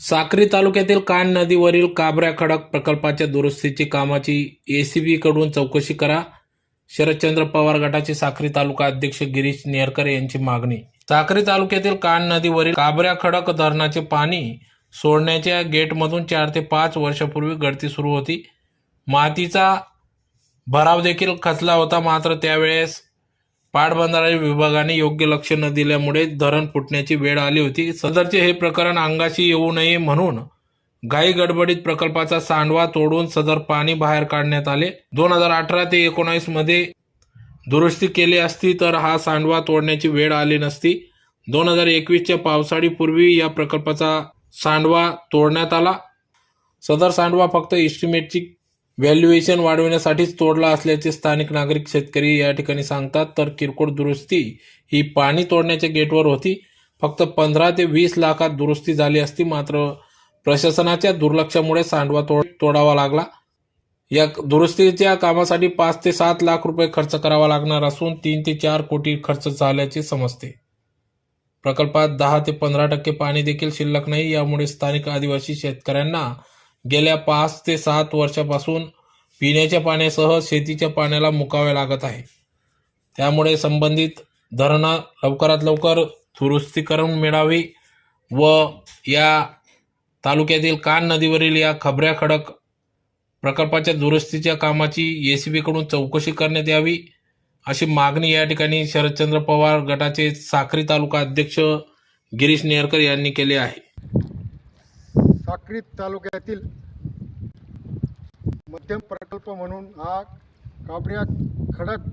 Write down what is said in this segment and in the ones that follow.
साक्री तालुक्यातील कान नदीवरील काबऱ्या खडक प्रकल्पाच्या दुरुस्तीची कामाची एसीबी कडून चौकशी करा. शरदचंद्र पवार गटाचे साक्री तालुका अध्यक्ष गिरीश नेरकर यांची मागणी. साक्री तालुक्यातील कान नदीवरील काबऱ्या खडक धरणाचे पाणी सोडण्याच्या गेटमधून चार ते पाच वर्षापूर्वी गळती सुरू होती. मातीचा भराव देखील खचला होता मात्र त्यावेळेस पाटबंधारा विभागाने योग्य लक्ष न दिल्यामुळे धरण फुटण्याची वेळ आली होती. सदरचे हे प्रकरण अंगाशी येऊ नये म्हणून घाई गडबडीत प्रकल्पाचा सांडवा तोडून सदर पाणी बाहेर काढण्यात आले. दोन हजार अठरा ते एकोणावीसमध्ये दुरुस्ती केली असती तर हा सांडवा तोडण्याची वेळ आली नसती. दोन हजार एकवीसच्या पावसाळीपूर्वी या प्रकल्पाचा सांडवा तोडण्यात आला. सदर सांडवा फक्त इस्टिमेटची व्हॅल्युएशन वाढविण्यासाठीच तोडला असल्याचे स्थानिक नागरिक शेतकरी या ठिकाणी सांगतात. तर किरकोळ दुरुस्ती ही पाणी तोडण्याच्या गेटवर होती. फक्त पंधरा ते वीस लाखात दुरुस्ती झाली असती. मात्र प्रशासनाच्या दुर्लक्षामुळे सांडवा तोड तोडावा लागला. या दुरुस्तीच्या कामासाठी पाच ते सात लाख रुपये खर्च करावा लागणार असून तीन ते चार कोटी खर्च झाल्याचे समजते. प्रकल्पात दहा ते पंधरा टक्के पाणी देखील शिल्लक नाही. यामुळे स्थानिक आदिवासी शेतकऱ्यांना गेल्या पाच ते सात वर्षापासून पिण्याच्या पाण्यासह शेतीच्या पाण्याला मुकावे लागत आहे. त्यामुळे संबंधित धरणं लवकरात लवकर दुरुस्ती करून मिळावी व या तालुक्यातील कान नदीवरील या खबऱ्या खडक प्रकल्पाच्या दुरुस्तीच्या कामाची एसीबीकडून चौकशी करण्यात यावी अशी मागणी या ठिकाणी शरदचंद्र पवार गटाचे साखरी तालुका अध्यक्ष गिरीश नेरकर यांनी केली आहे. साक्रीत तालुक्यातील मध्यम प्रकल्प म्हणून हा काबड्या खडक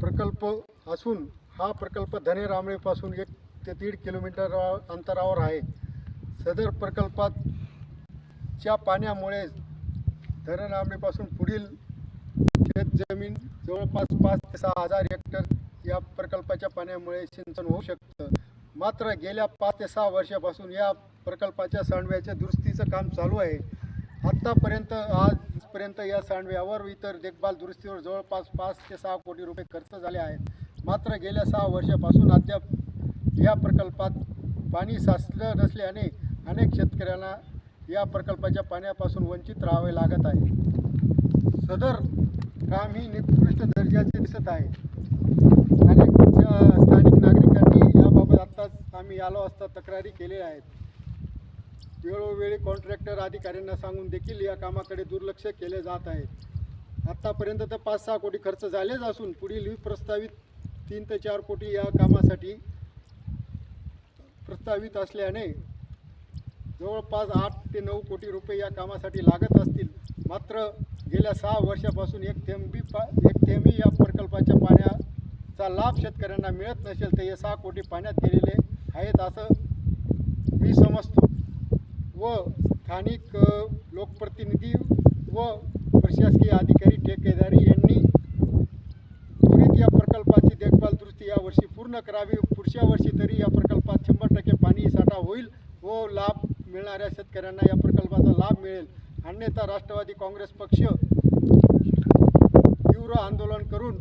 प्रकल्प असून हा प्रकल्प धने रामळेपासून एक ते दीड किलोमीटर अंतरावर आहे. सदर प्रकल्पात च्या पाण्यामुळे धरण रामळेपासून पुढील शेत जमीन जवळपास पाच ते सहा हजार हेक्टर या प्रकल्पाच्या पाण्यामुळे सिंचन होऊ शकतं. मात्र गेल्या पाच ते सहा वर्षापासून या प्रकल्पाच्या सांडव्याच्या दुरुस्तीचं काम चालू आहे. आत्तापर्यंत आजपर्यंत या सांडव्यावर इतर देखभाल दुरुस्तीवर जवळपास पाच ते सहा कोटी रुपये खर्च झाले आहेत. मात्र गेल्या सहा वर्षापासून अद्याप या प्रकल्पात पाणी साचलं नसल्याने अनेक शेतकऱ्यांना या प्रकल्पाच्या पाण्यापासून वंचित राहावे लागत आहे. सदर काम ही निकृष्ट दर्जाचे दिसत आहे. अनेक स्थानिक नागरिकांनी याबाबत आत्ताच आम्ही आलो असता तक्रारी केलेल्या आहेत. वेळोवेळी कॉन्ट्रॅक्टर अधिकाऱ्यांना सांगून देखील या कामाकडे दुर्लक्ष केले जात आहे. आत्तापर्यंत तर पाच सहा कोटी खर्च झालेच असून पुढील प्रस्तावित तीन ते चार कोटी या कामासाठी प्रस्तावित असल्याने जवळपास आठ ते नऊ कोटी रुपये या कामासाठी लागत असतील. मात्र गेल्या सहा वर्षापासून एक थेंबी पा एक थेंबी या प्रकल्पाच्या पाण्याचा लाभ शेतकऱ्यांना मिळत नसेल तर हे सहा कोटी पाण्यात गेलेले आहेत असं मी समजतो. व स्थानिक लोकप्रतिनिधी व प्रशासकीय अधिकारी ठेकेदारी यांनी त्वरित या प्रकल्पाची देखभाल दुरुस्ती यावर्षी पूर्ण करावी. पुढच्या वर्षी तरी या प्रकल्पात शंभर टक्के पाणी साठा होईल व लाभ मिळणाऱ्या शेतकऱ्यांना या प्रकल्पाचा लाभ मिळेल. अन्यथा राष्ट्रवादी काँग्रेस पक्ष तीव्र आंदोलन करून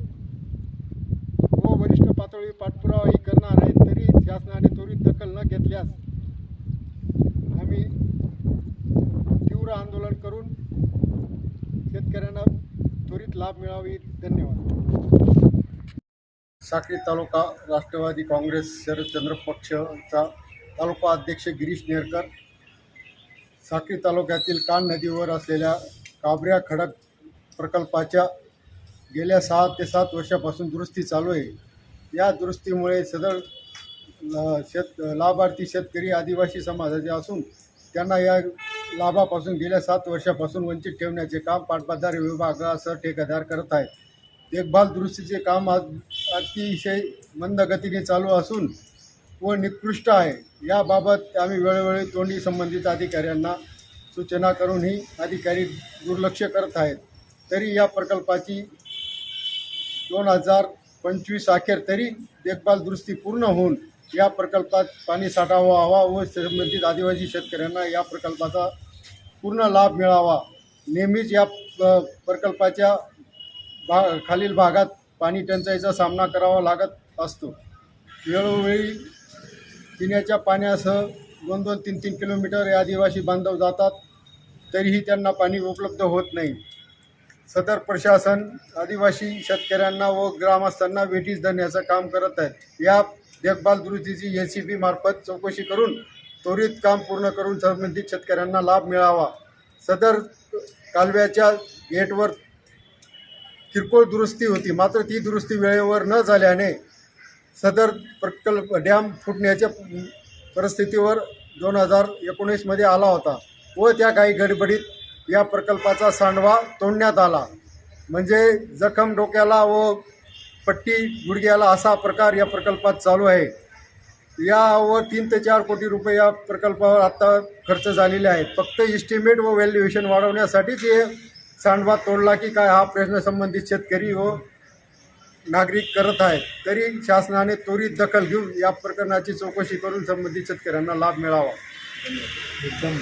व वरिष्ठ पातळी पाठपुरावा करणार आहे तरी शासनाने त्वरित दखल न घेतल्यास आम्ही तीव्र आंदोलन करून शेतकऱ्यांना त्वरित लाभ मिळावी. धन्यवाद. साखरी तालुका राष्ट्रवादी काँग्रेस शरदचंद्र पक्षचा तालुका अध्यक्ष गिरीश नेरकर साखरी तालुक्यातील कान नदीवर असलेल्या काबऱ्या खडक प्रकल्पाच्या गेल्या सहा ते सात वर्षापासून दुरुस्ती चालू आहे. या दुरुस्तीमुळे सदर शेत लाभार्थी शेतकरी आदिवासी समाजाचे असून त्यांना या लाभापासून गेल्या सात वर्षापासून वंचित ठेवण्याचे काम पाटबंधारे विभागासह ठेकेदार करत आहे देखभाल दुरुस्तीचे काम आज अतिशय मंद गतीने चालू असून व निकृष्ट आहे. याबाबत आम्ही वेळोवेळी तोंडी संबंधित अधिकाऱ्यांना सूचना करूनही अधिकारी दुर्लक्ष करत आहेत. तरी या प्रकल्पाची दोन हजार पंचवीस अखेर तरी देखभाल दुरुस्ती पूर्ण होऊन या प्रकल्पात पाणी साठा व्हावा व संबंधित आदिवासी शेतकऱ्यांना या प्रकल्पाचा पूर्ण लाभ मिळावा. नेहमीच या प- प्रकल्पाच्या भा खालील भागात पाणी टंचाईचा सामना करावा लागत असतो. वेळोवेळी पिण्याच्या पाण्यासह दोन दोन तीन तीन किलोमीटर हे आदिवासी बांधव जातात तरीही त्यांना पाणी उपलब्ध होत नाही. सदर प्रशासन आदिवासी शेतकऱ्यांना व ग्रामस्थांना वेठीस धरण्याचं काम करत आहे. या देखभाल दुरुस्तीची ए सी बी मार्फत चौकशी करून त्वरित काम पूर्ण करून संबंधित शेतकऱ्यांना लाभ मिळावा. सदर कालव्याच्या गेटवर किरकोळ दुरुस्ती होती. मात्र ती दुरुस्ती वेळेवर न झाल्याने सदर प्रकल्प डॅम फुटण्याच्या परिस्थितीवर दोन हजार एकोणीसमध्ये आला होता व त्या काही गडबडीत या प्रकल्पाचा सांडवा तोडण्यात आला. म्हणजे जखम डोक्याला व पट्टी गुडघ्याला असा प्रकार या प्रकल्पात चालू आहे. यावर तीन ते चार कोटी रुपये या प्रकल्पावर आत्ता खर्च झालेले आहेत. फक्त इस्टिमेट व व्हॅल्युएशन वाढवण्यासाठीच हे सांडवा तोडला की काय हा प्रश्न संबंधित शेतकरी व नागरिक करत आहेत. तरी शासनाने त्वरित दखल घेऊन या प्रकरणाची चौकशी करून संबंधित शेतकऱ्यांना लाभ मिळावा. एकदम